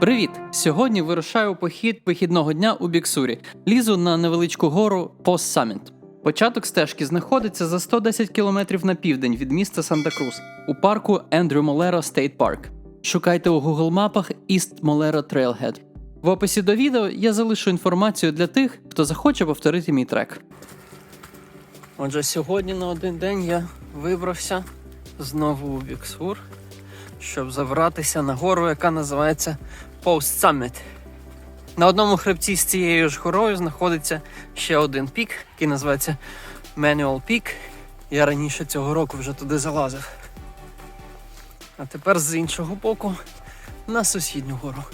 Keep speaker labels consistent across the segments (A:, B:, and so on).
A: Привіт! Сьогодні вирушаю похід вихідного дня у Біксурі. Лізу на невеличку гору Пост Саміт. Початок стежки знаходиться за 110 кілометрів на південь від міста Санта-Крус у парку Ендрю Молеро Стейт Парк. Шукайте у Google мапах East Molero Trailhead. В описі до відео я залишу інформацію для тих, хто захоче повторити мій трек. Отже, сьогодні на один день я вибрався знову у Біксур, щоб забратися на гору, яка називається Post Summit. На одному хребці з цією ж горою знаходиться ще один пік, який називається Manual Peak. Я раніше цього року вже туди залазив. А тепер з іншого боку на сусідню гору.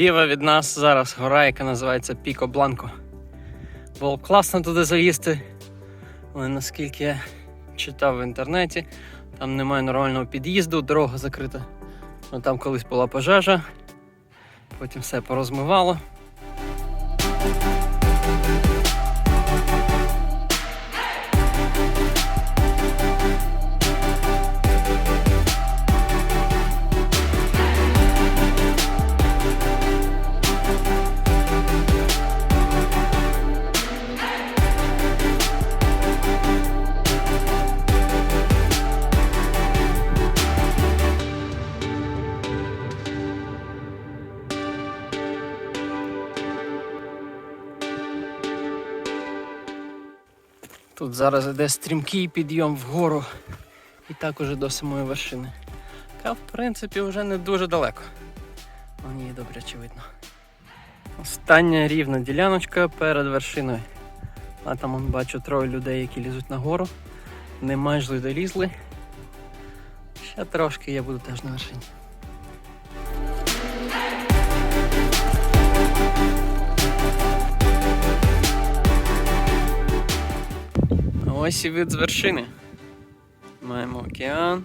A: Ліва від нас зараз гора, яка називається Піко Бланко. Було класно туди заїсти, але наскільки я читав в інтернеті, там немає нормального під'їзду, дорога закрита. Ну, там колись була пожежа, потім все порозмивало. Тут зараз іде стрімкий підйом вгору і також до самої вершини. Яка, в принципі, вже не дуже далеко. Вон її добре видно. Остання рівна діляночка перед вершиною. А там он, бачу троє людей, які лізуть на гору. Не майже долізли. Ще трошки я буду теж на вершині. Ось і вид з вершини. Маємо океан.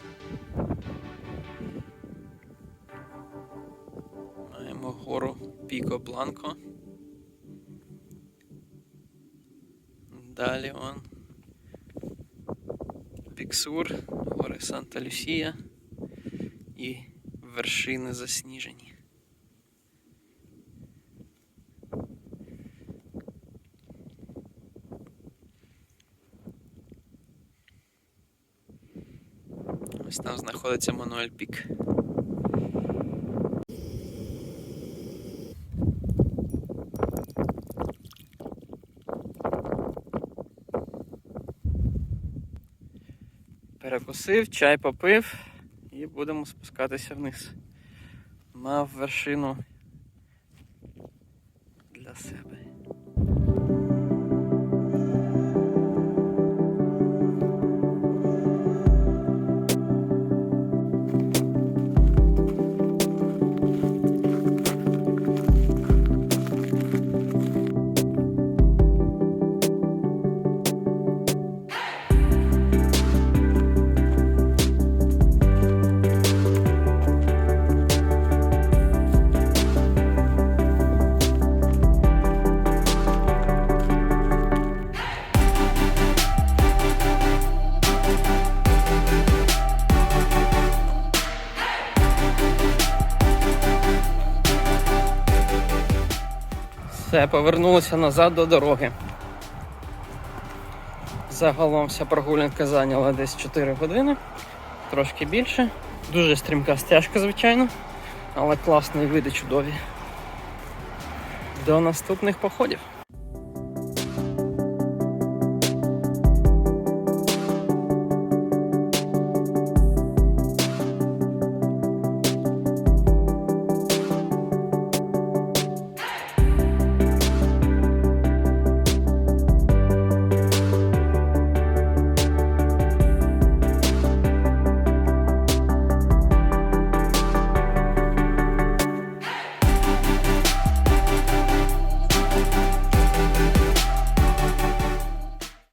A: Маємо гору Піко Бланко. Далі он. Біксур, гори Санта Люсія і вершини засніжені. Ось там знаходиться Мануель Пік. Перекусив, чай попив і будемо спускатися вниз. Мав вершину для себе. Все, повернулися назад до дороги. Загалом вся прогулянка зайняла десь 4 години, трошки більше. Дуже стрімка стяжка, звичайно, але класні види чудові. До наступних походів.